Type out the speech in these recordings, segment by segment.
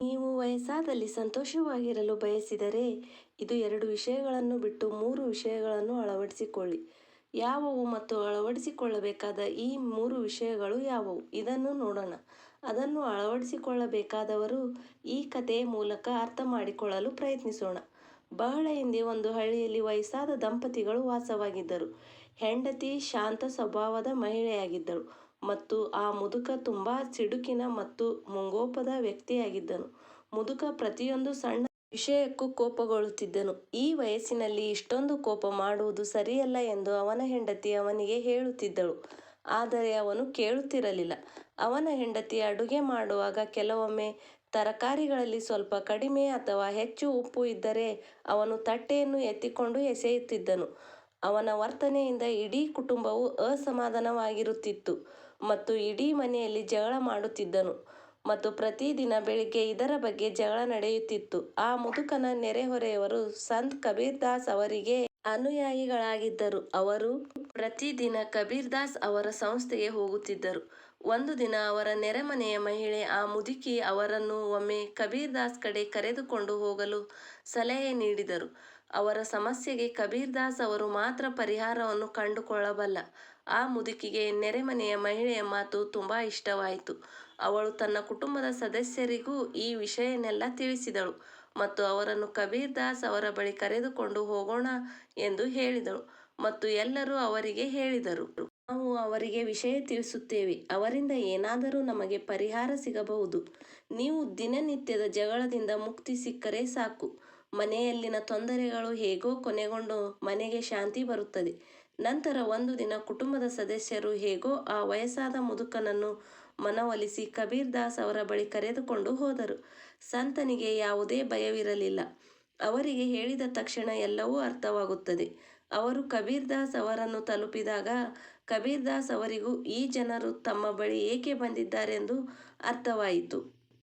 ನೀವು ವಯಸ್ಸಾದಲ್ಲಿ ಸಂತೋಷವಾಗಿರಲು ಬಯಸಿದರೆ ಇದು ಎರಡು ವಿಷಯಗಳನ್ನು ಬಿಟ್ಟು ಮೂರು ವಿಷಯಗಳನ್ನು ಅಳವಡಿಸಿಕೊಳ್ಳಿ. ಯಾವುವು ಮತ್ತು ಅಳವಡಿಸಿಕೊಳ್ಳಬೇಕಾದ ಈ ಮೂರು ವಿಷಯಗಳು ಯಾವುವು? ಇದನ್ನು ನೋಡೋಣ. ಅದನ್ನು ಅಳವಡಿಸಿಕೊಳ್ಳಬೇಕಾದವರು ಈ ಕಥೆಯ ಮೂಲಕ ಅರ್ಥ ಮಾಡಿಕೊಳ್ಳಲು ಪ್ರಯತ್ನಿಸೋಣ. ಬಹಳ ಹಿಂದೆ ಒಂದು ಹಳ್ಳಿಯಲ್ಲಿ ವಯಸ್ಸಾದ ದಂಪತಿಗಳು ವಾಸವಾಗಿದ್ದರು. ಹೆಂಡತಿ ಶಾಂತ ಸ್ವಭಾವದ ಮಹಿಳೆಯಾಗಿದ್ದಳು. ಮತ್ತು ಆ ಮುದುಕ ತುಂಬ ಸಿಡುಕಿನ ಮತ್ತು ಮುಂಗೋಪದ ವ್ಯಕ್ತಿಯಾಗಿದ್ದನು. ಮುದುಕ ಪ್ರತಿಯೊಂದು ಸಣ್ಣ ವಿಷಯಕ್ಕೂ ಕೋಪಗೊಳ್ಳುತ್ತಿದ್ದನು. ಈ ವಯಸ್ಸಿನಲ್ಲಿ ಇಷ್ಟೊಂದು ಕೋಪ ಮಾಡುವುದು ಸರಿಯಲ್ಲ ಎಂದು ಅವನ ಹೆಂಡತಿ ಅವನಿಗೆ ಹೇಳುತ್ತಿದ್ದಳು. ಆದರೆ ಅವನು ಕೇಳುತ್ತಿರಲಿಲ್ಲ. ಅವನ ಹೆಂಡತಿ ಅಡುಗೆ ಮಾಡುವಾಗ ಕೆಲವೊಮ್ಮೆ ತರಕಾರಿಗಳಲ್ಲಿ ಸ್ವಲ್ಪ ಕಡಿಮೆ ಅಥವಾ ಹೆಚ್ಚು ಉಪ್ಪು ಇದ್ದರೆ ಅವನು ತಟ್ಟೆಯನ್ನು ಎತ್ತಿಕೊಂಡು ಎಸೆಯುತ್ತಿದ್ದನು. ಅವನ ವರ್ತನೆಯಿಂದ ಇಡೀ ಕುಟುಂಬವು ಅಸಮಾಧಾನವಾಗಿರುತ್ತಿತ್ತು. ಮತ್ತು ಇಡೀ ಮನೆಯಲ್ಲಿ ಜಗಳ ಮಾಡುತ್ತಿದ್ದನು. ಮತ್ತು ಪ್ರತಿದಿನ ಬೆಳಿಗ್ಗೆ ಇದರ ಬಗ್ಗೆ ಜಗಳ ನಡೆಯುತ್ತಿತ್ತು. ಆ ಮುದುಕನ ನೆರೆಹೊರೆಯವರು ಸಂತ್ ಕಬೀರ್ ದಾಸ್ ಅವರಿಗೆ ಅನುಯಾಯಿಗಳಾಗಿದ್ದರು. ಅವರು ಪ್ರತಿದಿನ ಕಬೀರ್ ದಾಸ್ ಅವರ ಸಂಸ್ಥೆಗೆ ಹೋಗುತ್ತಿದ್ದರು. ಒಂದು ದಿನ ಅವರ ನೆರೆಮನೆಯ ಮಹಿಳೆ ಆ ಮುದುಕಿ ಅವರನ್ನು ಒಮ್ಮೆ ಕಬೀರ್ ದಾಸ್ ಕಡೆ ಕರೆದುಕೊಂಡು ಹೋಗಲು ಸಲಹೆ ನೀಡಿದರು. ಅವರ ಸಮಸ್ಯೆಗೆ ಕಬೀರ್ ದಾಸ್ ಅವರು ಮಾತ್ರ ಪರಿಹಾರವನ್ನು ಕಂಡುಕೊಳ್ಳಬಲ್ಲ. ಆ ಮುದುಕಿಗೆ ನೆರೆಮನೆಯ ಮಹಿಳೆಯ ಮಾತು ತುಂಬಾ ಇಷ್ಟವಾಯಿತು. ಅವಳು ತನ್ನ ಕುಟುಂಬದ ಸದಸ್ಯರಿಗೂ ಈ ವಿಷಯನೆಲ್ಲ ತಿಳಿಸಿದಳು ಮತ್ತು ಅವರನ್ನು ಕಬೀರ್ ದಾಸ್ ಅವರ ಬಳಿ ಕರೆದುಕೊಂಡು ಹೋಗೋಣ ಎಂದು ಹೇಳಿದಳು ಮತ್ತು ಎಲ್ಲರೂ ಅವರಿಗೆ ಹೇಳಿದರು. ನಾವು ಅವರಿಗೆ ವಿಷಯ ತಿಳಿಸುತ್ತೇವೆ, ಅವರಿಂದ ಏನಾದರೂ ನಮಗೆ ಪರಿಹಾರ ಸಿಗಬಹುದು. ನೀವು ದಿನನಿತ್ಯದ ಜಗಳದಿಂದ ಮುಕ್ತಿ ಸಿಕ್ಕರೆ ಸಾಕು. ಮನೆಯಲ್ಲಿನ ತೊಂದರೆಗಳು ಹೇಗೋ ಕೊನೆಗೊಂಡು ಮನೆಗೆ ಶಾಂತಿ ಬರುತ್ತದೆ. ನಂತರ ಒಂದು ದಿನ ಕುಟುಂಬದ ಸದಸ್ಯರು ಹೇಗೋ ಆ ವಯಸ್ಸಾದ ಮುದುಕನನ್ನು ಮನವೊಲಿಸಿ ಕಬೀರ್ ದಾಸ್ ಅವರ ಬಳಿ ಕರೆದುಕೊಂಡು ಹೋದರು. ಸಂತನಿಗೆ ಯಾವುದೇ ಭಯವಿರಲಿಲ್ಲ. ಅವರಿಗೆ ಹೇಳಿದ ತಕ್ಷಣ ಎಲ್ಲವೂ ಅರ್ಥವಾಗುತ್ತದೆ. ಅವರು ಕಬೀರ್ ದಾಸ್ ಅವರನ್ನು ತಲುಪಿದಾಗ ಕಬೀರ್ ದಾಸ್ ಅವರಿಗೂ ಈ ಜನರು ತಮ್ಮ ಬಳಿ ಏಕೆ ಬಂದಿದ್ದಾರೆಂದು ಅರ್ಥವಾಯಿತು.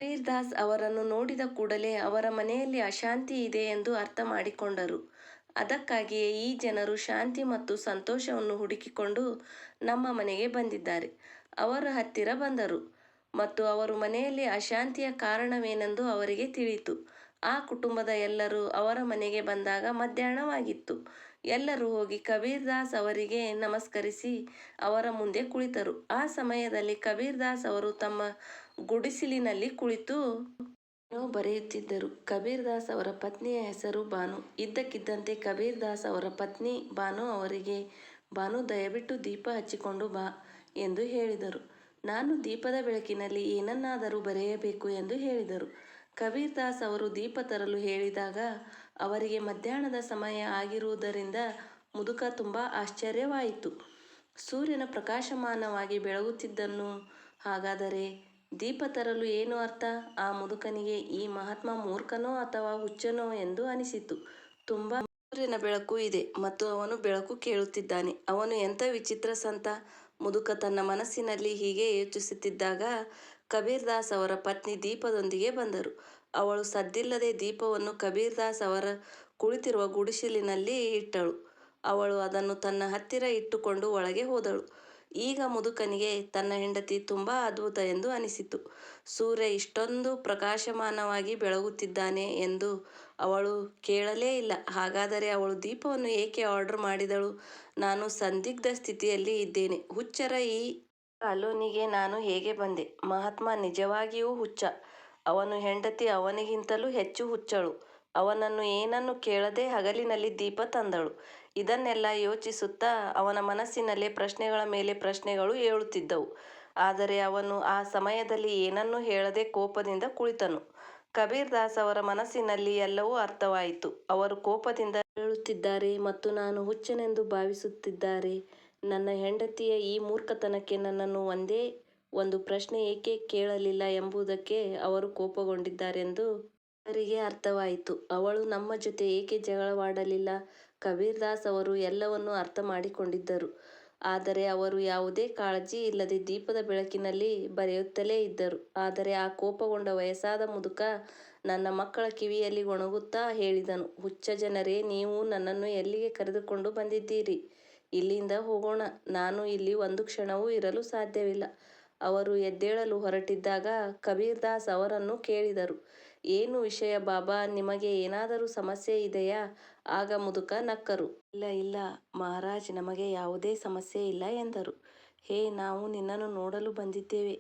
ಕಬೀರ್ ದಾಸ್ ಅವರನ್ನು ನೋಡಿದ ಕೂಡಲೇ ಅವರ ಮನೆಯಲ್ಲಿ ಅಶಾಂತಿ ಇದೆ ಎಂದು ಅರ್ಥಮಾಡಿಕೊಂಡರು ಅದಕ್ಕಾಗಿಯೇ ಈ ಜನರು ಶಾಂತಿ ಮತ್ತು ಸಂತೋಷವನ್ನು ಹುಡುಕಿಕೊಂಡು ನಮ್ಮ ಮನೆಗೆ ಬಂದಿದ್ದಾರೆ. ಅವರ ಹತ್ತಿರ ಬಂದರು ಮತ್ತು ಅವರು ಮನೆಯಲ್ಲಿ ಅಶಾಂತಿಯ ಕಾರಣವೇನೆಂದು ಅವರಿಗೆ ತಿಳಿಯಿತು. ಆ ಕುಟುಂಬದ ಎಲ್ಲರೂ ಅವರ ಮನೆಗೆ ಬಂದಾಗ ಮಧ್ಯಾಹ್ನವಾಗಿತ್ತು. ಎಲ್ಲರೂ ಹೋಗಿ ಕಬೀರ್ ದಾಸ್ ಅವರಿಗೆ ನಮಸ್ಕರಿಸಿ ಅವರ ಮುಂದೆ ಕುಳಿತರು. ಆ ಸಮಯದಲ್ಲಿ ಕಬೀರ್ ದಾಸ್ ಅವರು ತಮ್ಮ ಗುಡಿಸಿಲಿನಲ್ಲಿ ಕುಳಿತು ಏನೋ ಬರೆಯುತ್ತಿದ್ದರು. ಕಬೀರ್ ದಾಸ್ ಅವರ ಪತ್ನಿಯ ಹೆಸರು ಬಾನು. ಇದ್ದಕ್ಕಿದ್ದಂತೆ ಕಬೀರ್ ದಾಸ್ ಅವರ ಪತ್ನಿ ಬಾನು ಅವರಿಗೆ, ಬಾನು, ದಯವಿಟ್ಟು ದೀಪ ಹಚ್ಚಿಕೊಂಡು ಬಾ ಎಂದು ಹೇಳಿದರು. ನಾನು ದೀಪದ ಬೆಳಕಿನಲ್ಲಿ ಏನನ್ನಾದರೂ ಬರೆಯಬೇಕು ಎಂದು ಹೇಳಿದರು. ಕಬೀರ್ ದಾಸ್ ಅವರು ದೀಪ ತರಲು ಹೇಳಿದಾಗ, ಅವರಿಗೆ ಮಧ್ಯಾಹ್ನದ ಸಮಯ ಆಗಿರುವುದರಿಂದ ಮುದುಕ ತುಂಬ ಆಶ್ಚರ್ಯವಾಯಿತು. ಸೂರ್ಯನ ಪ್ರಕಾಶಮಾನವಾಗಿ ಬೆಳಗುತ್ತಿದ್ದನು ಹಾಗಾದರೆ ದೀಪ ತರಲು ಏನು ಅರ್ಥ? ಆ ಮುದುಕನಿಗೆ ಈ ಮಹಾತ್ಮ ಮೂರ್ಖನೋ ಅಥವಾ ಹುಚ್ಚನೋ ಎಂದು ಅನಿಸಿತು. ತುಂಬಾ ಸೂರ್ಯನ ಬೆಳಕು ಇದೆ ಮತ್ತು ಅವನು ಬೆಳಕು ಕೇಳುತ್ತಿದ್ದಾನೆ. ಅವನು ಎಂಥ ವಿಚಿತ್ರ ಸಂತ? ಮುದುಕ ತನ್ನ ಮನಸ್ಸಿನಲ್ಲಿ ಹೀಗೆ ಯೋಚಿಸುತ್ತಿದ್ದಾಗ ಕಬೀರ್ ದಾಸ್ ಅವರ ಪತ್ನಿ ದೀಪದೊಂದಿಗೆ ಬಂದರು. ಅವಳು ಸದ್ದಿಲ್ಲದೆ ದೀಪವನ್ನು ಕಬೀರ್ ದಾಸ್ ಅವರ ಕುಳಿತಿರುವ ಗುಡಿಸಿಲಿನಲ್ಲಿ ಇಟ್ಟಳು. ಅವಳು ಅದನ್ನು ತನ್ನ ಹತ್ತಿರ ಇಟ್ಟುಕೊಂಡು ಒಳಗೆ ಹೋದಳು. ಈಗ ಮುದುಕನಿಗೆ ತನ್ನ ಹೆಂಡತಿ ತುಂಬ ಅದ್ಭುತ ಎಂದು ಅನಿಸಿತು. ಸೂರ್ಯ ಇಷ್ಟೊಂದು ಪ್ರಕಾಶಮಾನವಾಗಿ ಬೆಳಗುತ್ತಿದ್ದಾನೆ ಎಂದು ಅವಳು ಕೇಳಲೇ ಇಲ್ಲ. ಹಾಗಾದರೆ ಅವಳು ದೀಪವನ್ನು ಏಕೆ ಆರ್ಡರ್ ಮಾಡಿದಳು? ನಾನು ಸಂದಿಗ್ಧ ಸ್ಥಿತಿಯಲ್ಲಿ ಇದ್ದೇನೆ. ಹುಚ್ಚರ ಈ ಕಾಲೋನಿಗೆ ನಾನು ಹೇಗೆ ಬಂದೆ? ಮಹಾತ್ಮ ನಿಜವಾಗಿಯೂ ಹುಚ್ಚ. ಅವನ ಹೆಂಡತಿ ಅವನಿಗಿಂತಲೂ ಹೆಚ್ಚು ಹುಚ್ಚಳು. ಅವನನ್ನು ಏನನ್ನೂ ಕೇಳದೆ ಹಗಲಿನಲ್ಲಿ ದೀಪ ತಂದಳು. ಇದನ್ನೆಲ್ಲ ಯೋಚಿಸುತ್ತಾ ಅವನ ಮನಸ್ಸಿನಲ್ಲಿ ಪ್ರಶ್ನೆಗಳ ಮೇಲೆ ಪ್ರಶ್ನೆಗಳು ಏಳುತ್ತಿದ್ದವು. ಆದರೆ ಅವನು ಆ ಸಮಯದಲ್ಲಿ ಏನನ್ನೂ ಹೇಳದೆ ಕೋಪದಿಂದ ಕುಳಿತನು. ಕಬೀರ್ ದಾಸ್ ಅವರ ಮನಸ್ಸಿನಲ್ಲಿ ಎಲ್ಲವೂ ಅರ್ಥವಾಯಿತು. ಅವರು ಕೋಪದಿಂದ ಹೇಳುತ್ತಿದ್ದಾರೆ ಮತ್ತು ನಾನು ಹುಚ್ಚನೆಂದು ಭಾವಿಸುತ್ತಿದ್ದಾರೆ. ನನ್ನ ಹೆಂಡತಿಯ ಈ ಮೂರ್ಖತನಕ್ಕೆ ನನ್ನನ್ನು ಒಂದೇ ಒಂದು ಪ್ರಶ್ನೆ ಏಕೆ ಕೇಳಲಿಲ್ಲ ಎಂಬುದಕ್ಕೆ ಅವರು ಕೋಪಗೊಂಡಿದ್ದಾರೆಂದು ಅವರಿಗೆ ಅರ್ಥವಾಯಿತು. ಅವಳು ನಮ್ಮ ಜೊತೆ ಏಕೆ ಜಗಳವಾಡಲಿಲ್ಲ? ಕಬೀರ್ ದಾಸ್ ಅವರು ಎಲ್ಲವನ್ನೂ ಅರ್ಥಮಾಡಿಕೊಂಡಿದ್ದರು ಆದರೆ ಅವರು ಯಾವುದೇ ಕಾಳಜಿ ಇಲ್ಲದೆ ದೀಪದ ಬೆಳಕಿನಲ್ಲಿ ಬರೆಯುತ್ತಲೇ ಇದ್ದರು. ಆದರೆ ಆ ಕೋಪಗೊಂಡ ವಯಸ್ಸಾದ ಮುದುಕ ನನ್ನ ಮಕ್ಕಳ ಕಿವಿಯಲ್ಲಿ ಗೊಣಗುತ್ತಾ ಹೇಳಿದನು ಹುಚ್ಚ ಜನರೇ ನೀವು ನನ್ನನ್ನು ಎಲ್ಲಿಗೆ ಕರೆದುಕೊಂಡು ಬಂದಿದ್ದೀರಿ? ಇಲ್ಲಿಂದ ಹೋಗೋಣ. ನಾನು ಇಲ್ಲಿ ಒಂದು ಕ್ಷಣವೂ ಇರಲು ಸಾಧ್ಯವಿಲ್ಲ. ಅವರು ಎದ್ದೇಳಲು ಹೊರಟಿದ್ದಾಗ ಕಬೀರ್ದಾಸ್ ಅವರನ್ನು ಕೇಳಿದರು, ಏನು ವಿಷಯ ಬಾಬಾ, ನಿಮಗೆ ಏನಾದರೂ ಸಮಸ್ಯೆ ಇದೆಯಾ? ಆಗ ಮುದುಕ ನಕ್ಕರು. ಇಲ್ಲ ಇಲ್ಲ ಮಹಾರಾಜ್ ನಮಗೆ ಯಾವುದೇ ಸಮಸ್ಯೆ ಇಲ್ಲ ಎಂದರು. ಹೇ ನಾವು ನಿನ್ನನ್ನು ನೋಡಲು ಬಂದಿದ್ದೇವೆ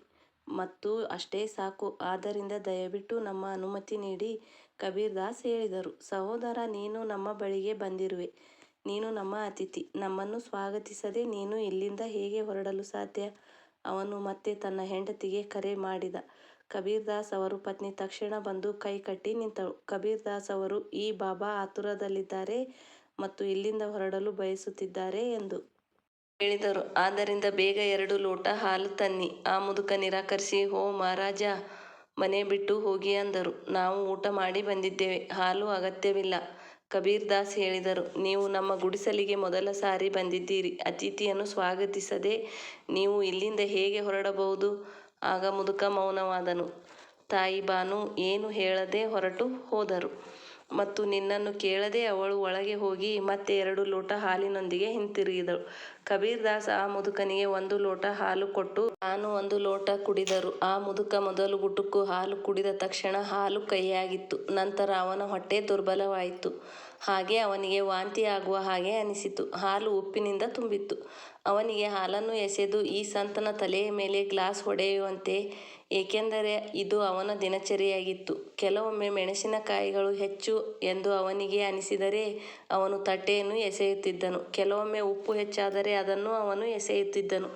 ಮತ್ತು ಅಷ್ಟೇ ಸಾಕು. ಆದ್ದರಿಂದ ದಯವಿಟ್ಟು ನಮ್ಮ ಅನುಮತಿ ನೀಡಿ ಕಬೀರ್ ದಾಸ್ ಹೇಳಿದರು, ಸಹೋದರ ನೀನು ನಮ್ಮ ಬಳಿಗೆ ಬಂದಿರುವೆ, ನೀನು ನಮ್ಮ ಅತಿಥಿ, ನಮ್ಮನ್ನು ಸ್ವಾಗತಿಸದೆ ನೀನು ಇಲ್ಲಿಂದ ಹೇಗೆ ಹೊರಡಲು ಸಾಧ್ಯ? ಅವನು ಮತ್ತೆ ತನ್ನ ಹೆಂಡತಿಗೆ ಕರೆ ಮಾಡಿದ. ಕಬೀರ್ದಾಸ್ ಅವರ ಪತ್ನಿ ತಕ್ಷಣ ಬಂದು ಕೈಕಟ್ಟಿ ನಿಂತಳು. ಕಬೀರ್ದಾಸ್ ಅವರು, ಈ ಬಾಬಾ ಆತುರದಲ್ಲಿದ್ದಾರೆ ಮತ್ತು ಇಲ್ಲಿಂದ ಹೊರಡಲು ಬಯಸುತ್ತಿದ್ದಾರೆ ಎಂದು ಹೇಳಿದರು. ಆದ್ದರಿಂದ ಬೇಗ ಎರಡು ಲೋಟ ಹಾಲು ತನ್ನಿ. ಆ ಮುದುಕ ನಿರಾಕರಿಸಿ ಓ ಮಹಾರಾಜ, ಮನೆ ಬಿಟ್ಟು ಹೋಗಿ ಅಂದರು. ನಾವು ಊಟ ಮಾಡಿ ಬಂದಿದ್ದೇವೆ. ಹಾಲು ಅಗತ್ಯವಿಲ್ಲ ಕಬೀರ್ದಾಸ್ ಹೇಳಿದರು. ನೀವು ನಮ್ಮ ಗುಡಿಸಲಿಗೆ ಮೊದಲ ಸಾರಿ ಬಂದಿದ್ದೀರಿ. ಅತಿಥಿಯನ್ನು ಸ್ವಾಗತಿಸದೆ ನೀವು ಇಲ್ಲಿಂದ ಹೇಗೆ ಹೊರಡಬಹುದು? ಆಗ ಮುದುಕ ಮೌನವಾದನು. ತಾಯಿ ಬಾನು ಏನು ಹೇಳದೆ ಹೊರಟು ಹೋದರು. ಮತ್ತು ನಿನ್ನನ್ನು ಕೇಳದೆ ಅವಳು ಒಳಗೆ ಹೋಗಿ ಮತ್ತೆ ಎರಡು ಲೋಟ ಹಾಲಿನೊಂದಿಗೆ ಹಿಂತಿರುಗಿದಳು. ಕಬೀರ್ದಾಸ್ ಆ ಮುದುಕನಿಗೆ ಒಂದು ಲೋಟ ಹಾಲು ಕೊಟ್ಟು ತಾನು ಒಂದು ಲೋಟ ಕುಡಿದರು. ಆ ಮುದುಕ ಮೊದಲು ಗುಟುಕು ಹಾಲು ಕುಡಿದ ತಕ್ಷಣ ಹಾಲು ಕಹಿಯಾಗಿತ್ತು ನಂತರ ಅವನ ಹೊಟ್ಟೆ ದುರ್ಬಲವಾಯಿತು. ಹಾಗೆ ಅವನಿಗೆ ವಾಂತಿ ಆಗುವ ಹಾಗೆ ಅನಿಸಿತು. ಹಾಲು ಉಪ್ಪಿನಿಂದ ತುಂಬಿತ್ತು. ಅವನಿಗೆ ಹಾಲನ್ನು ಎಸೆದು ಈ ಸಂತನ ತಲೆಯ ಮೇಲೆ ಗ್ಲಾಸ್ ಹೊಡೆಯುವಂತೆ, ಏಕೆಂದರೆ ಇದು ಅವನ ದಿನಚರಿಯಾಗಿತ್ತು. ಕೆಲವೊಮ್ಮೆ ಮೆಣಸಿನಕಾಯಿಗಳು ಹೆಚ್ಚು ಎಂದು ಅವನಿಗೆ ಅನಿಸಿದರೆ ಅವನು ತಟ್ಟೆಯನ್ನು ಎಸೆಯುತ್ತಿದ್ದನು. ಕೆಲವೊಮ್ಮೆ ಉಪ್ಪು ಹೆಚ್ಚಾದರೆ ಅದನ್ನು ಅವನು ಎಸೆಯುತ್ತಿದ್ದನು.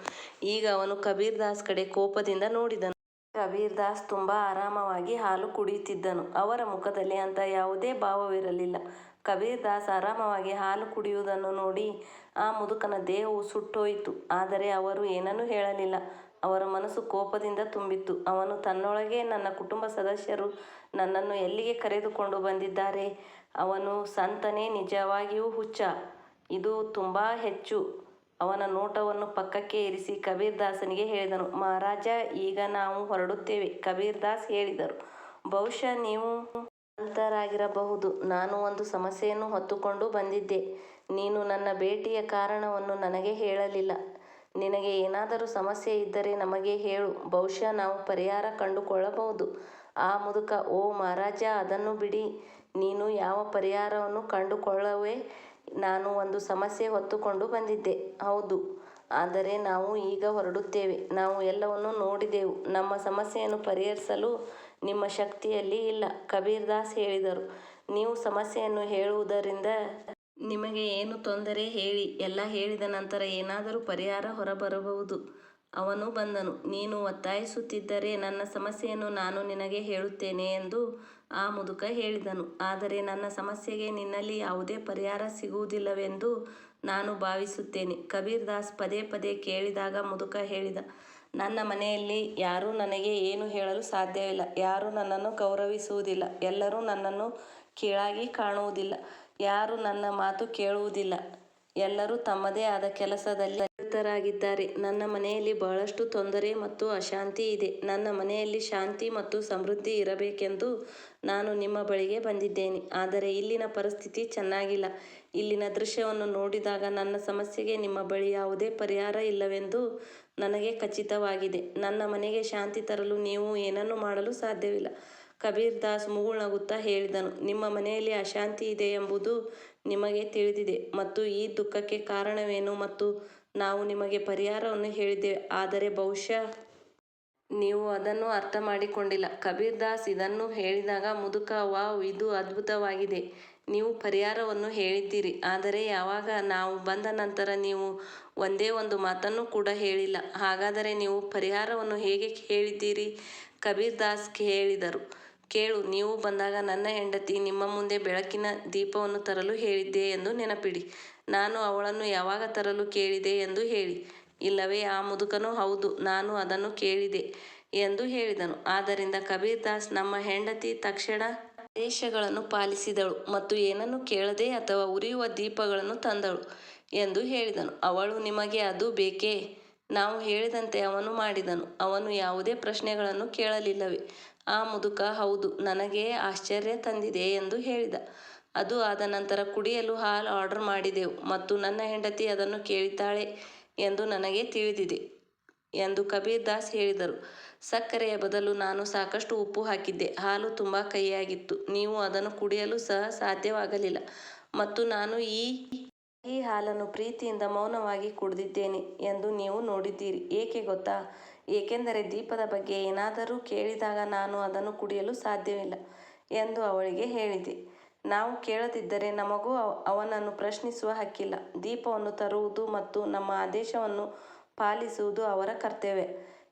ಈಗ ಅವನು ಕಬೀರ್ ದಾಸ್ ಕಡೆ ಕೋಪದಿಂದ ನೋಡಿದನು. ಕಬೀರ್ ದಾಸ್ ತುಂಬಾ ಆರಾಮವಾಗಿ ಹಾಲು ಕುಡಿಯುತ್ತಿದ್ದನು. ಅವರ ಮುಖದಲ್ಲಿ ಅಂತ ಯಾವುದೇ ಭಾವವಿರಲಿಲ್ಲ. ಕಬೀರ್ದಾಸ್ ಆರಾಮವಾಗಿ ಹಾಲು ಕುಡಿಯುವುದನ್ನು ನೋಡಿ ಆ ಮುದುಕನ ದೇಹವು ಸುಟ್ಟೋಯಿತು. ಆದರೆ ಅವರು ಏನನ್ನೂ ಹೇಳಲಿಲ್ಲ. ಅವರ ಮನಸ್ಸು ಕೋಪದಿಂದ ತುಂಬಿತ್ತು. ಅವನು ತನ್ನೊಳಗೆ ನನ್ನ ಕುಟುಂಬ ಸದಸ್ಯರು ನನ್ನನ್ನು ಎಲ್ಲಿಗೆ ಕರೆದುಕೊಂಡು ಬಂದಿದ್ದಾರೆ? ಅವನು ಸಂತನೇ ನಿಜವಾಗಿಯೂ ಹುಚ್ಚ. ಇದು ತುಂಬ ಹೆಚ್ಚು. ಅವನ ನೋಟವನ್ನು ಪಕ್ಕಕ್ಕೆ ಇರಿಸಿ ಕಬೀರ್ದಾಸನಿಗೆ ಹೇಳಿದನು. ಮಹಾರಾಜ, ಈಗ ನಾವು ಹೊರಡುತ್ತೇವೆ, ಕಬೀರ್ದಾಸ್ ಹೇಳಿದರು. ಬಹುಶಃ ನೀವು ಸಂತರಾಗಿರಬಹುದು ನಾನು ಒಂದು ಸಮಸ್ಯೆಯನ್ನು ಹೊತ್ತುಕೊಂಡು ಬಂದಿದ್ದೆ. ನೀನು ನನ್ನ ಭೇಟಿಯ ಕಾರಣವನ್ನು ನನಗೆ ಹೇಳಲಿಲ್ಲ. ನಿನಗೆ ಏನಾದರೂ ಸಮಸ್ಯೆ ಇದ್ದರೆ ನಮಗೆ ಹೇಳು. ಬಹುಶಃ ನಾವು ಪರಿಹಾರ ಕಂಡುಕೊಳ್ಳಬಹುದು. ಆ ಮುದುಕ, ಓ ಮಹಾರಾಜ, ಅದನ್ನು ಬಿಡಿ. ನೀನು ಯಾವ ಪರಿಹಾರವನ್ನು ಕಂಡುಕೊಳ್ಳುವೆ? ನಾನು ಒಂದು ಸಮಸ್ಯೆ ಹೊತ್ತುಕೊಂಡು ಬಂದಿದ್ದೆ. ಹೌದು. ಆದರೆ ನಾವು ಈಗ ಹೊರಡುತ್ತೇವೆ. ನಾವು ಎಲ್ಲವನ್ನೂ ನೋಡಿದೆವು. ನಮ್ಮ ಸಮಸ್ಯೆಯನ್ನು ಪರಿಹರಿಸಲು ನಿಮ್ಮ ಶಕ್ತಿಯಲ್ಲಿ ಇಲ್ಲ. ಕಬೀರ್ದಾಸ್ ಹೇಳಿದರು. ನೀವು ಸಮಸ್ಯೆಯನ್ನು ಹೇಳುವುದರಿಂದ ನಿಮಗೆ ಏನು ತೊಂದರೆ ಹೇಳಿ. ಎಲ್ಲ ಹೇಳಿದ ನಂತರ ಏನಾದರೂ ಪರಿಹಾರ ಹೊರಬರಬಹುದು. ಅವನು ಬಂದನು. ನೀನು ಒತ್ತಾಯಿಸುತ್ತಿದ್ದರೆ ನನ್ನ ಸಮಸ್ಯೆಯನ್ನು ನಾನು ನಿನಗೆ ಹೇಳುತ್ತೇನೆ ಎಂದು ಆ ಮುದುಕ ಹೇಳಿದನು. ಆದರೆ ನನ್ನ ಸಮಸ್ಯೆಗೆ ನಿನ್ನಲ್ಲಿ ಯಾವುದೇ ಪರಿಹಾರ ಸಿಗುವುದಿಲ್ಲವೆಂದು ನಾನು ಭಾವಿಸುತ್ತೇನೆ. ಕಬೀರ್ದಾಸ್ ಪದೇ ಪದೇ ಕೇಳಿದಾಗ ಮುದುಕ ಹೇಳಿದ ನನ್ನ ಮನೆಯಲ್ಲಿ ಯಾರೂ ನನಗೆ ಏನೂ ಹೇಳಲು ಸಾಧ್ಯವಿಲ್ಲ. ಯಾರೂ ನನ್ನನ್ನು ಗೌರವಿಸುವುದಿಲ್ಲ. ಎಲ್ಲರೂ ನನ್ನನ್ನು ಕೀಳಾಗಿ ಕಾಣುವುದಿಲ್ಲ. ಯಾರೂ ನನ್ನ ಮಾತು ಕೇಳುವುದಿಲ್ಲ. ಎಲ್ಲರೂ ತಮ್ಮದೇ ಆದ ಕೆಲಸದಲ್ಲಿ ನಿರತರಾಗಿದ್ದಾರೆ. ನನ್ನ ಮನೆಯಲ್ಲಿ ಬಹಳಷ್ಟು ತೊಂದರೆ ಮತ್ತು ಅಶಾಂತಿ ಇದೆ. ನನ್ನ ಮನೆಯಲ್ಲಿ ಶಾಂತಿ ಮತ್ತು ಸಮೃದ್ಧಿ ಇರಬೇಕೆಂದು ನಾನು ನಿಮ್ಮ ಬಳಿಗೆ ಬಂದಿದ್ದೇನೆ. ಆದರೆ ಇಲ್ಲಿನ ಪರಿಸ್ಥಿತಿ ಚೆನ್ನಾಗಿಲ್ಲ. ಇಲ್ಲಿನ ದೃಶ್ಯವನ್ನು ನೋಡಿದಾಗ ನನ್ನ ಸಮಸ್ಯೆಗೆ ನಿಮ್ಮ ಬಳಿ ಯಾವುದೇ ಪರಿಹಾರ ಇಲ್ಲವೆಂದು ನನಗೆ ಖಚಿತವಾಗಿದೆ. ನನ್ನ ಮನೆಗೆ ಶಾಂತಿ ತರಲು ನೀವು ಏನನ್ನೂ ಮಾಡಲು ಸಾಧ್ಯವಿಲ್ಲ. ಕಬೀರ್ ದಾಸ್ ಮುಗುಳ್ನಗುತ್ತಾ ಹೇಳಿದನು. ನಿಮ್ಮ ಮನೆಯಲ್ಲಿ ಅಶಾಂತಿ ಇದೆ ಎಂಬುದು ನಿಮಗೆ ತಿಳಿದಿದೆ ಮತ್ತು ಈ ದುಃಖಕ್ಕೆ ಕಾರಣವೇನು ಮತ್ತು ನಾವು ನಿಮಗೆ ಪರಿಹಾರವನ್ನು ಹೇಳಿದ್ದೇವೆ. ಆದರೆ ಬಹುಶಃ ನೀವು ಅದನ್ನು ಅರ್ಥ ಮಾಡಿಕೊಂಡಿಲ್ಲ ಕಬೀರ್ ದಾಸ್ ಇದನ್ನು ಹೇಳಿದಾಗ ಮುದುಕ, ವಾವ್, ಇದು ಅದ್ಭುತವಾಗಿದೆ. ನೀವು ಪರಿಹಾರವನ್ನು ಹೇಳಿದ್ದೀರಿ. ಆದರೆ ಯಾವಾಗ ನಾವು ಬಂದ ನಂತರ ನೀವು ಒಂದೇ ಒಂದು ಮಾತನ್ನು ಕೂಡ ಹೇಳಿಲ್ಲ. ಹಾಗಾದರೆ ನೀವು ಪರಿಹಾರವನ್ನು ಹೇಗೆ ಹೇಳಿದ್ದೀರಿ? ಕಬೀರ್ದಾಸ್ ಹೇಳಿದರು. ಕೇಳು, ನೀವು ಬಂದಾಗ ನನ್ನ ಹೆಂಡತಿ ನಿಮ್ಮ ಮುಂದೆ ಬೆಳಕಿನ ದೀಪವನ್ನು ತರಲು ಹೇಳಿದ್ದೆ ಎಂದು ನೆನಪಿಡಿ. ನಾನು ಅವಳನ್ನು ಯಾವಾಗ ತರಲು ಕೇಳಿದೆ ಎಂದು ಹೇಳಿ. ಇಲ್ಲವೇ, ಆ ಮುದುಕನು ಹೌದು, ನಾನು ಅದನ್ನು ಕೇಳಿದೆ ಎಂದು ಹೇಳಿದನು. ಆದ್ದರಿಂದ ಕಬೀರ್ದಾಸ್ ನಮ್ಮ ಹೆಂಡತಿ ತಕ್ಷಣ ಆದೇಶಗಳನ್ನು ಪಾಲಿಸಿದಳು ಮತ್ತು ಏನನ್ನು ಕೇಳದೆ ಅಥವಾ ಉರಿಯುವ ದೀಪಗಳನ್ನು ತಂದಳು ಎಂದು ಹೇಳಿದನು. ಅವಳು ನಿಮಗೆ ಅದು ಬೇಕೇ? ನಾವು ಹೇಳಿದಂತೆ ಅವನು ಮಾಡಿದನು. ಅವನು ಯಾವುದೇ ಪ್ರಶ್ನೆಗಳನ್ನು ಕೇಳಲಿಲ್ಲವೇ? ಆ ಮುದುಕ, ಹೌದು, ನನಗೆ ಆಶ್ಚರ್ಯ ತಂದಿದೆ ಎಂದು ಹೇಳಿದ. ಅದು ಆದ ನಂತರ ಕುಡಿಯಲು ಹಾಲು ಆರ್ಡರ್ ಮಾಡಿದೆವು ಮತ್ತು ನನ್ನ ಹೆಂಡತಿ ಅದನ್ನು ಕೇಳಿದ್ದಾಳೆ ಎಂದು ನನಗೆ ತಿಳಿದಿದೆ ಎಂದು ಕಬೀರ್ ದಾಸ್ ಹೇಳಿದರು. ಸಕ್ಕರೆಯ ಬದಲು ನಾನು ಸಾಕಷ್ಟು ಉಪ್ಪು ಹಾಕಿದ್ದೆ. ಹಾಲು ತುಂಬ ಕಹಿಯಾಗಿತ್ತು. ನೀವು ಅದನ್ನು ಕುಡಿಯಲು ಸಹ ಸಾಧ್ಯವಾಗಲಿಲ್ಲ ಮತ್ತು ನಾನು ಈ ಈ ಹಾಲನ್ನು ಪ್ರೀತಿಯಿಂದ ಮೌನವಾಗಿ ಕುಡಿದಿದ್ದೇನೆ ಎಂದು ನೀವು ನೋಡಿದ್ದೀರಿ. ಏಕೆ ಗೊತ್ತಾ? ಏಕೆಂದರೆ ದೀಪದ ಬಗ್ಗೆ ಏನಾದರೂ ಕೇಳಿದಾಗ ನಾನು ಅದನ್ನು ಕುಡಿಯಲು ಸಾಧ್ಯವಿಲ್ಲ ಎಂದು ಅವಳಿಗೆ ಹೇಳಿದೆ. ನಾವು ಕೇಳದಿದ್ದರೆ ನಮಗೂ ಅವನನ್ನು ಪ್ರಶ್ನಿಸುವ ಹಕ್ಕಿಲ್ಲ. ದೀಪವನ್ನು ತರುವುದು ಮತ್ತು ನಮ್ಮ ಆದೇಶವನ್ನು ಪಾಲಿಸುವುದು ಅವರ ಕರ್ತವ್ಯ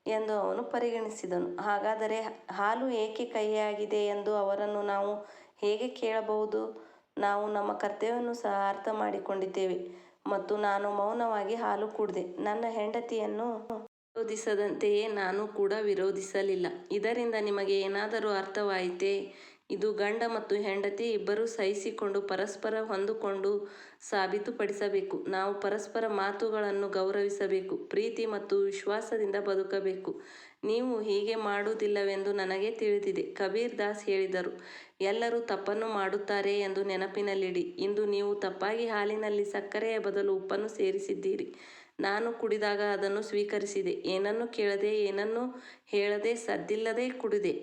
ಎಂದು ಅವನು ಪರಿಗಣಿಸಿದನು. ಹಾಗಾದರೆ ಹಾಲು ಏಕೆ ಕಹಿಯಾಗಿದೆ ಎಂದು ಅವರನ್ನು ನಾವು ಹೇಗೆ ಕೇಳಬಹುದು? ನಾವು ನಮ್ಮ ಕರ್ತವ್ಯವನ್ನು ಸಹ ಅರ್ಥ ಮಾಡಿಕೊಂಡಿದ್ದೇವೆ ಮತ್ತು ನಾನು ಮೌನವಾಗಿ ಹಾಲು ಕುಡಿದೆ. ನನ್ನ ಹೆಂಡತಿಯನ್ನು ವಿರೋಧಿಸದಂತೆಯೇ ನಾನು ಕೂಡ ವಿರೋಧಿಸಲಿಲ್ಲ. ಇದರಿಂದ ನಿಮಗೆ ಏನಾದರೂ ಅರ್ಥವಾಯಿತೇ? ಇದು ಗಂಡ ಮತ್ತು ಹೆಂಡತಿ ಇಬ್ಬರು ಸಹಿಸಿಕೊಂಡು ಪರಸ್ಪರ ಹೊಂದಿಕೊಂಡು ಸಾಬೀತುಪಡಿಸಬೇಕು. ನಾವು ಪರಸ್ಪರ ಮಾತುಗಳನ್ನು ಗೌರವಿಸಬೇಕು, ಪ್ರೀತಿ ಮತ್ತು ವಿಶ್ವಾಸದಿಂದ ಬದುಕಬೇಕು. ನೀವು ಹೀಗೆ ಮಾಡುವುದಿಲ್ಲವೆಂದು ನನಗೆ ತಿಳಿದಿದೆ ಕಬೀರ್ ದಾಸ್ ಹೇಳಿದರು. ಎಲ್ಲರೂ ತಪ್ಪನ್ನು ಮಾಡುತ್ತಾರೆ ಎಂದು ನೆನಪಿನಲ್ಲಿಡಿ. ಇಂದು ನೀವು ತಪ್ಪಾಗಿ ಹಾಲಿನಲ್ಲಿ ಸಕ್ಕರೆಯ ಬದಲು ಉಪ್ಪನ್ನು ಸೇರಿಸಿದ್ದೀರಿ. ನಾನು ಕುಡಿದಾಗ ಅದನ್ನು ಸ್ವೀಕರಿಸಿದೆ. ಏನನ್ನು ಕೇಳದೆ, ಏನನ್ನು ಹೇಳದೆ, ಸದ್ದಿಲ್ಲದೆ ಕುಡಿದೆ.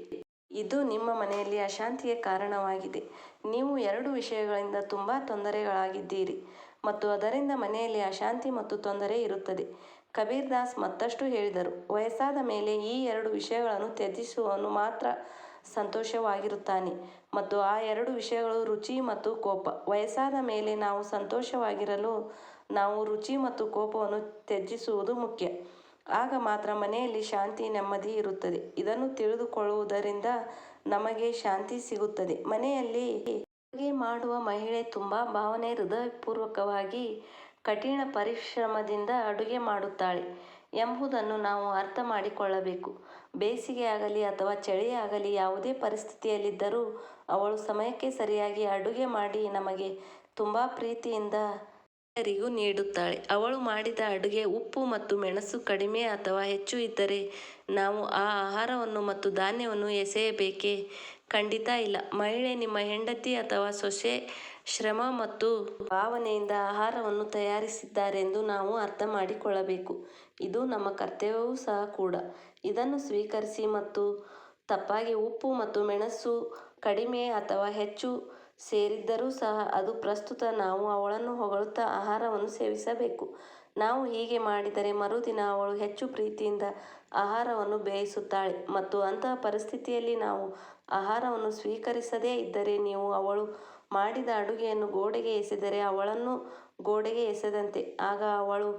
ಇದು ನಿಮ್ಮ ಮನೆಯಲ್ಲಿ ಅಶಾಂತಿಗೆ ಕಾರಣವಾಗಿದೆ. ನೀವು ಎರಡು ವಿಷಯಗಳಿಂದ ತುಂಬಾ ತೊಂದರೆಗಳಾಗಿದ್ದೀರಿ ಮತ್ತು ಅದರಿಂದ ಮನೆಯಲ್ಲಿ ಅಶಾಂತಿ ಮತ್ತು ತೊಂದರೆ ಇರುತ್ತದೆ. ಕಬೀರ್ ದಾಸ್ ಮತ್ತಷ್ಟು ಹೇಳಿದರು. ವಯಸ್ಸಾದ ಮೇಲೆ ಈ ಎರಡು ವಿಷಯಗಳನ್ನು ತ್ಯಜಿಸುವನು ಮಾತ್ರ ಸಂತೋಷವಾಗಿರುತ್ತಾನೆ ಮತ್ತು ಆ ಎರಡು ವಿಷಯಗಳು ರುಚಿ ಮತ್ತು ಕೋಪ. ವಯಸ್ಸಾದ ಮೇಲೆ ನಾವು ಸಂತೋಷವಾಗಿರಲು ನಾವು ರುಚಿ ಮತ್ತು ಕೋಪವನ್ನು ತ್ಯಜಿಸುವುದು ಮುಖ್ಯ. ಆಗ ಮಾತ್ರ ಮನೆಯಲ್ಲಿ ಶಾಂತಿ, ನೆಮ್ಮದಿ ಇರುತ್ತದೆ. ಇದನ್ನು ತಿಳಿದುಕೊಳ್ಳುವುದರಿಂದ ನಮಗೆ ಶಾಂತಿ ಸಿಗುತ್ತದೆ. ಮನೆಯಲ್ಲಿ ಅಡುಗೆ ಮಾಡುವ ಮಹಿಳೆ ತುಂಬಾ ಭಾವನೆ ಹೃದಯಪೂರ್ವಕವಾಗಿ, ಕಠಿಣ ಪರಿಶ್ರಮದಿಂದ ಅಡುಗೆ ಮಾಡುತ್ತಾಳೆ ಎಂಬುದನ್ನು ನಾವು ಅರ್ಥ ಮಾಡಿಕೊಳ್ಳಬೇಕು ಬೇಸಿಗೆ ಆಗಲಿ ಅಥವಾ ಚಳಿಯಾಗಲಿ ಯಾವುದೇ ಪರಿಸ್ಥಿತಿಯಲ್ಲಿದ್ದರೂ ಅವಳು ಸಮಯಕ್ಕೆ ಸರಿಯಾಗಿ ಅಡುಗೆ ಮಾಡಿ ನಮಗೆ ತುಂಬಾ ಪ್ರೀತಿಯಿಂದ ಎಲ್ಲರಿಗೂ ನೀಡುತ್ತಾಳೆ. ಅವಳು ಮಾಡಿದ ಅಡುಗೆ ಉಪ್ಪು ಮತ್ತು ಮೆಣಸು ಕಡಿಮೆ ಅಥವಾ ಹೆಚ್ಚು ಇದ್ದರೆ ನಾವು ಆ ಆಹಾರವನ್ನು ಮತ್ತು ಧಾನ್ಯವನ್ನು ಎಸೆಯಬೇಕೇ? ಖಂಡಿತ ಇಲ್ಲ. ಮಹಿಳೆ ನಿಮ್ಮ ಹೆಂಡತಿ ಅಥವಾ ಸೊಸೆ ಶ್ರಮ ಮತ್ತು ಭಾವನೆಯಿಂದ ಆಹಾರವನ್ನು ತಯಾರಿಸಿದ್ದಾರೆಂದು ನಾವು ಅರ್ಥ ಮಾಡಿಕೊಳ್ಳಬೇಕು ಇದು ನಮ್ಮ ಕರ್ತವ್ಯವೂ ಸಹ ಕೂಡ. ಇದನ್ನು ಸ್ವೀಕರಿಸಿ ಮತ್ತು ತಪ್ಪಾಗಿ ಉಪ್ಪು ಮತ್ತು ಮೆಣಸು ಕಡಿಮೆ ಅಥವಾ ಹೆಚ್ಚು ಸೇರಿದ್ದರೂ ಸಹ ಅದು ಪ್ರಸ್ತುತ ನಾವು ಅವಳನ್ನು ಹೊಗಳುತ್ತಾ ಆಹಾರವನ್ನು ಸೇವಿಸಬೇಕು. ನಾವು ಹೀಗೆ ಮಾಡಿದರೆ ಮರುದಿನ ಅವಳು ಹೆಚ್ಚು ಪ್ರೀತಿಯಿಂದ ಆಹಾರವನ್ನು ಬೇಯಿಸುತ್ತಾಳೆ ಮತ್ತು ಅಂತಹ ಪರಿಸ್ಥಿತಿಯಲ್ಲಿ ನಾವು ಆಹಾರವನ್ನು ಸ್ವೀಕರಿಸದೇ ಇದ್ದರೆ ನೀವು ಅವಳು ಮಾಡಿದ ಅಡುಗೆಯನ್ನು ಗೋಡೆಗೆ ಎಸೆದರೆ ಅವಳನ್ನು ಗೋಡೆಗೆ ಎಸೆದಂತೆ. ಆಗ ಅವಳು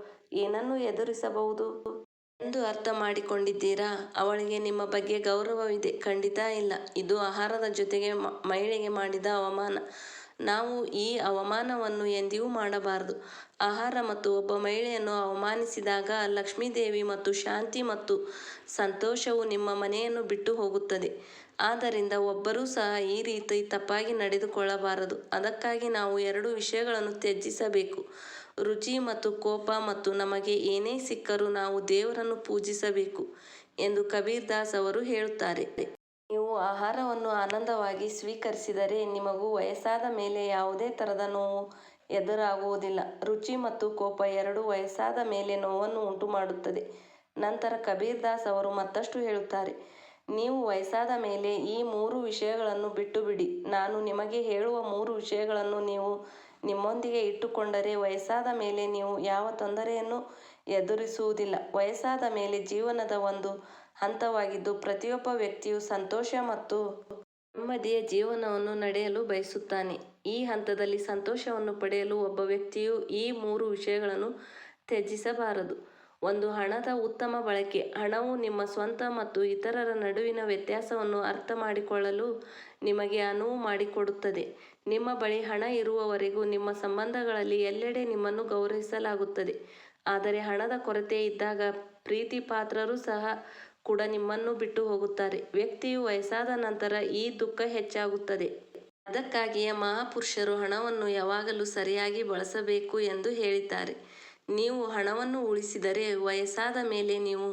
ಏನನ್ನು ಎದುರಿಸಬಹುದು? ಎಂದು ಅರ್ಥ ಮಾಡಿಕೊಂಡಿದ್ದೀರಾ? ಅವಳಿಗೆ ನಿಮ್ಮ ಬಗ್ಗೆ ಗೌರವವಿದೆ? ಖಂಡಿತ ಇಲ್ಲ. ಇದು ಆಹಾರದ ಜೊತೆಗೆ ಮಹಿಳೆಗೆ ಮಾಡಿದ ಅವಮಾನ. ನಾವು ಈ ಅವಮಾನವನ್ನು ಎಂದಿಗೂ ಮಾಡಬಾರದು. ಆಹಾರ ಮತ್ತು ಒಬ್ಬ ಮಹಿಳೆಯನ್ನು ಅವಮಾನಿಸಿದಾಗ ಲಕ್ಷ್ಮೀದೇವಿ ಮತ್ತು ಶಾಂತಿ ಮತ್ತು ಸಂತೋಷವು ನಿಮ್ಮ ಮನೆಯನ್ನು ಬಿಟ್ಟು ಹೋಗುತ್ತದೆ. ಆದ್ದರಿಂದ ಒಬ್ಬರೂ ಸಹ ಈ ರೀತಿ ತಪ್ಪಾಗಿ ನಡೆದುಕೊಳ್ಳಬಾರದು. ಅದಕ್ಕಾಗಿ ನಾವು ಎರಡು ವಿಷಯಗಳನ್ನು ತ್ಯಜಿಸಬೇಕು, ರುಚಿ ಮತ್ತು ಕೋಪ ಮತ್ತು ನಮಗೆ ಏನೇ ಸಿಕ್ಕರೂ ನಾವು ದೇವರನ್ನು ಪೂಜಿಸಬೇಕು ಎಂದು ಕಬೀರ್ ದಾಸ್ ಅವರು ಹೇಳುತ್ತಾರೆ. ನೀವು ಆಹಾರವನ್ನು ಆನಂದವಾಗಿ ಸ್ವೀಕರಿಸಿದರೆ ನಿಮಗೂ ವಯಸ್ಸಾದ ಮೇಲೆ ಯಾವುದೇ ಥರದ ನೋವು ಎದುರಾಗುವುದಿಲ್ಲ. ರುಚಿ ಮತ್ತು ಕೋಪ ಎರಡೂ ವಯಸ್ಸಾದ ಮೇಲೆ ನೋವನ್ನು ಉಂಟು ಮಾಡುತ್ತದೆ ನಂತರ ಕಬೀರ್ ದಾಸ್ ಅವರು ಮತ್ತಷ್ಟು ಹೇಳುತ್ತಾರೆ. ನೀವು ವಯಸ್ಸಾದ ಮೇಲೆ ಈ ಮೂರು ವಿಷಯಗಳನ್ನು ಬಿಟ್ಟುಬಿಡಿ. ನಾನು ನಿಮಗೆ ಹೇಳುವ ಮೂರು ವಿಷಯಗಳನ್ನು ನೀವು ನಿಮ್ಮೊಂದಿಗೆ ಇಟ್ಟುಕೊಂಡರೆ ವಯಸ್ಸಾದ ಮೇಲೆ ನೀವು ಯಾವ ತೊಂದರೆಯನ್ನು ಎದುರಿಸುವುದಿಲ್ಲ. ವಯಸ್ಸಾದ ಮೇಲೆ ಜೀವನದ ಒಂದು ಹಂತವಾಗಿದ್ದು ಪ್ರತಿಯೊಬ್ಬ ವ್ಯಕ್ತಿಯು ಸಂತೋಷ ಮತ್ತು ನೆಮ್ಮದಿಯ ಜೀವನವನ್ನು ನಡೆಯಲು ಬಯಸುತ್ತಾನೆ. ಈ ಹಂತದಲ್ಲಿ ಸಂತೋಷವನ್ನು ಪಡೆಯಲು ಒಬ್ಬ ವ್ಯಕ್ತಿಯು ಈ ಮೂರು ವಿಷಯಗಳನ್ನು ತ್ಯಜಿಸಬಾರದು. ಒಂದು ಹಣದ ಉತ್ತಮ ಬಳಕೆ. ಹಣವು ನಿಮ್ಮ ಸ್ವಂತ ಮತ್ತು ಇತರರ ನಡುವಿನ ವ್ಯತ್ಯಾಸವನ್ನು ಅರ್ಥ ಮಾಡಿಕೊಳ್ಳಲು ನಿಮಗೆ ಅನುವು ಮಾಡಿಕೊಡುತ್ತದೆ. ನಿಮ್ಮ ಬಳಿ ಹಣ ಇರುವವರೆಗೂ ನಿಮ್ಮ ಸಂಬಂಧಗಳಲ್ಲಿ ಎಲ್ಲೆಡೆ ನಿಮ್ಮನ್ನು ಗೌರವಿಸಲಾಗುತ್ತದೆ. ಆದರೆ ಹಣದ ಕೊರತೆ ಇದ್ದಾಗ ಪ್ರೀತಿ ಪಾತ್ರರು ಸಹ ಕೂಡ ನಿಮ್ಮನ್ನು ಬಿಟ್ಟು ಹೋಗುತ್ತಾರೆ. ವ್ಯಕ್ತಿಯು ವಯಸ್ಸಾದ ನಂತರ ಈ ದುಃಖ ಹೆಚ್ಚಾಗುತ್ತದೆ. ಅದಕ್ಕಾಗಿಯೇ ಮಹಾಪುರುಷರು ಹಣವನ್ನು ಯಾವಾಗಲೂ ಸರಿಯಾಗಿ ಬಳಸಬೇಕು ಎಂದು ಹೇಳಿದ್ದಾರೆ. ನೀವು ಹಣವನ್ನು ಉಳಿಸಿದರೆ ವಯಸ್ಸಾದ ಮೇಲೆ ನೀವು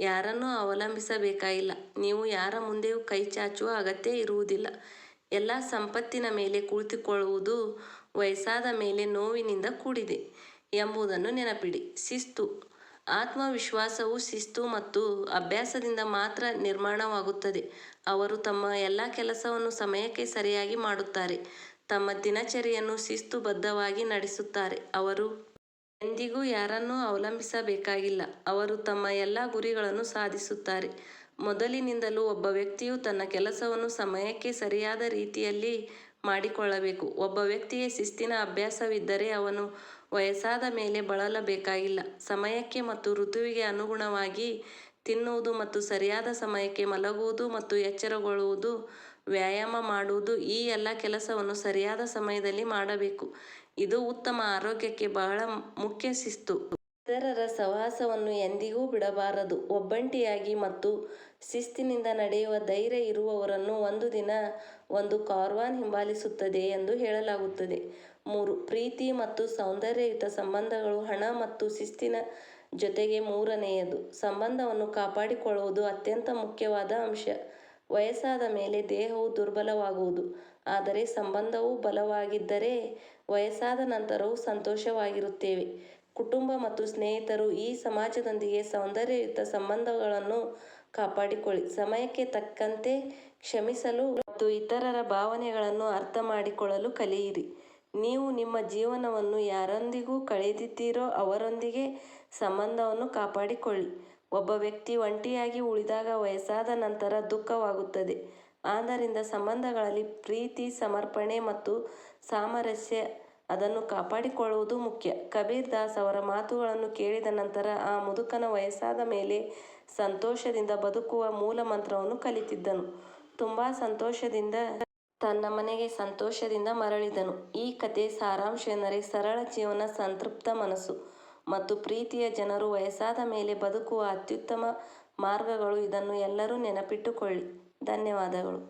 ಯಾರನ್ನೂ ಅವಲಂಬಿಸಬೇಕಾಗಿಲ್ಲ. ನೀವು ಯಾರ ಮುಂದೆಯೂ ಕೈ ಚಾಚುವ ಅಗತ್ಯ ಇರುವುದಿಲ್ಲ. ಎಲ್ಲಾ ಸಂಪತ್ತಿನ ಮೇಲೆ ಕುಳಿತುಕೊಳ್ಳುವುದು ವಯಸ್ಸಾದ ಮೇಲೆ ನೋವಿನಿಂದ ಕೂಡಿದೆ ಎಂಬುದನ್ನು ನೆನಪಿಡಿ. ಶಿಸ್ತು ಆತ್ಮವಿಶ್ವಾಸವು ಶಿಸ್ತು ಮತ್ತು ಅಭ್ಯಾಸದಿಂದ ಮಾತ್ರ ನಿರ್ಮಾಣವಾಗುತ್ತದೆ. ಅವರು ತಮ್ಮ ಎಲ್ಲ ಕೆಲಸವನ್ನು ಸಮಯಕ್ಕೆ ಸರಿಯಾಗಿ ಮಾಡುತ್ತಾರೆ, ತಮ್ಮ ದಿನಚರಿಯನ್ನು ಶಿಸ್ತುಬದ್ಧವಾಗಿ ನಡೆಸುತ್ತಾರೆ. ಅವರು ಎಂದಿಗೂ ಯಾರನ್ನೂ ಅವಲಂಬಿಸಬೇಕಾಗಿಲ್ಲ, ಅವರು ತಮ್ಮ ಎಲ್ಲ ಗುರಿಗಳನ್ನು ಸಾಧಿಸುತ್ತಾರೆ. ಮೊದಲಿನಿಂದಲೂ ಒಬ್ಬ ವ್ಯಕ್ತಿಯು ತನ್ನ ಕೆಲಸವನ್ನು ಸಮಯಕ್ಕೆ ಸರಿಯಾದ ರೀತಿಯಲ್ಲಿ ಮಾಡಿಕೊಳ್ಳಬೇಕು. ಒಬ್ಬ ವ್ಯಕ್ತಿಗೆ ಶಿಸ್ತಿನ ಅಭ್ಯಾಸವಿದ್ದರೆ ಅವನು ವಯಸ್ಸಾದ ಮೇಲೆ ಬಳಲಬೇಕಾಗಿಲ್ಲ. ಸಮಯಕ್ಕೆ ಮತ್ತು ಋತುವಿಗೆ ಅನುಗುಣವಾಗಿ ತಿನ್ನುವುದು ಮತ್ತು ಸರಿಯಾದ ಸಮಯಕ್ಕೆ ಮಲಗುವುದು ಮತ್ತು ಎಚ್ಚರಗೊಳ್ಳುವುದು, ವ್ಯಾಯಾಮ ಮಾಡುವುದು ಈ ಎಲ್ಲ ಕೆಲಸವನ್ನು ಸರಿಯಾದ ಸಮಯದಲ್ಲಿ ಮಾಡಬೇಕು, ಇದು ಉತ್ತಮ ಆರೋಗ್ಯಕ್ಕೆ ಬಹಳ ಮುಖ್ಯ ಶಿಸ್ತು. ಇತರರ ಸಹವಾಸವನ್ನು ಎಂದಿಗೂ ಬಿಡಬಾರದು. ಒಬ್ಬಂಟಿಯಾಗಿ ಮತ್ತು ಶಿಸ್ತಿನಿಂದ ನಡೆಯುವ ಧೈರ್ಯ ಇರುವವರನ್ನು ಒಂದು ದಿನ ಒಂದು ಕಾರ್ವಾನ್ ಹಿಂಬಾಲಿಸುತ್ತದೆ ಎಂದು ಹೇಳಲಾಗುತ್ತದೆ. ಮೂರು. ಪ್ರೀತಿ ಮತ್ತು ಸೌಂದರ್ಯಯುತ ಸಂಬಂಧಗಳು ಹಣ ಮತ್ತು ಶಿಸ್ತಿನ ಜೊತೆಗೆ ಮೂರನೆಯದು, ಸಂಬಂಧವನ್ನು ಕಾಪಾಡಿಕೊಳ್ಳುವುದು ಅತ್ಯಂತ ಮುಖ್ಯವಾದ ಅಂಶ. ವಯಸ್ಸಾದ ಮೇಲೆ ದೇಹವು ದುರ್ಬಲವಾಗುವುದು, ಆದರೆ ಸಂಬಂಧವು ಬಲವಾಗಿದ್ದರೆ ವಯಸ್ಸಾದ ನಂತರವೂ ಸಂತೋಷವಾಗಿರುತ್ತೇವೆ. ಕುಟುಂಬ ಮತ್ತು ಸ್ನೇಹಿತರು ಈ ಸಮಾಜದೊಂದಿಗೆ ಸೌಂದರ್ಯಯುತ ಸಂಬಂಧಗಳನ್ನು ಕಾಪಾಡಿಕೊಳ್ಳಿ. ಸಮಯಕ್ಕೆ ತಕ್ಕಂತೆ ಕ್ಷಮಿಸಲು ಮತ್ತು ಇತರರ ಭಾವನೆಗಳನ್ನು ಅರ್ಥ ಮಾಡಿಕೊಳ್ಳಲು ಕಲಿಯಿರಿ. ನೀವು ನಿಮ್ಮ ಜೀವನವನ್ನು ಯಾರೊಂದಿಗೂ ಕಳೆದಿದ್ದೀರೋ ಅವರೊಂದಿಗೆ ಸಂಬಂಧವನ್ನು ಕಾಪಾಡಿಕೊಳ್ಳಿ. ಒಬ್ಬ ವ್ಯಕ್ತಿ ಒಂಟಿಯಾಗಿ ಉಳಿದಾಗ ವಯಸ್ಸಾದ ನಂತರ ದುಃಖವಾಗುತ್ತದೆ, ಆದ್ದರಿಂದ ಸಂಬಂಧಗಳಲ್ಲಿ ಪ್ರೀತಿ, ಸಮರ್ಪಣೆ ಮತ್ತು ಸಾಮರಸ್ಯ ಅದನ್ನು ಕಾಪಾಡಿಕೊಳ್ಳುವುದು ಮುಖ್ಯ. ಕಬೀರ್ ದಾಸ್ ಅವರ ಮಾತುಗಳನ್ನು ಕೇಳಿದ ನಂತರ ಆ ಮುದುಕನ ವಯಸ್ಸಾದ ಮೇಲೆ ಸಂತೋಷದಿಂದ ಬದುಕುವ ಮೂಲ ಮಂತ್ರವನ್ನು ಕಲಿತಿದ್ದನು, ತುಂಬಾ ಸಂತೋಷದಿಂದ ತನ್ನ ಮನೆಗೆ ಸಂತೋಷದಿಂದ ಮರಳಿದನು. ಈ ಕತೆ ಸಾರಾಂಶ ಎಂದರೆ ಸರಳ ಜೀವನ, ಸಂತೃಪ್ತ ಮನಸ್ಸು ಮತ್ತು ಪ್ರೀತಿಯ ಜನರು ವಯಸ್ಸಾದ ಮೇಲೆ ಬದುಕುವ ಅತ್ಯುತ್ತಮ ಮಾರ್ಗಗಳು ಇದನ್ನು ಎಲ್ಲರೂ ನೆನಪಿಟ್ಟುಕೊಳ್ಳಿ. ಧನ್ಯವಾದಗಳು.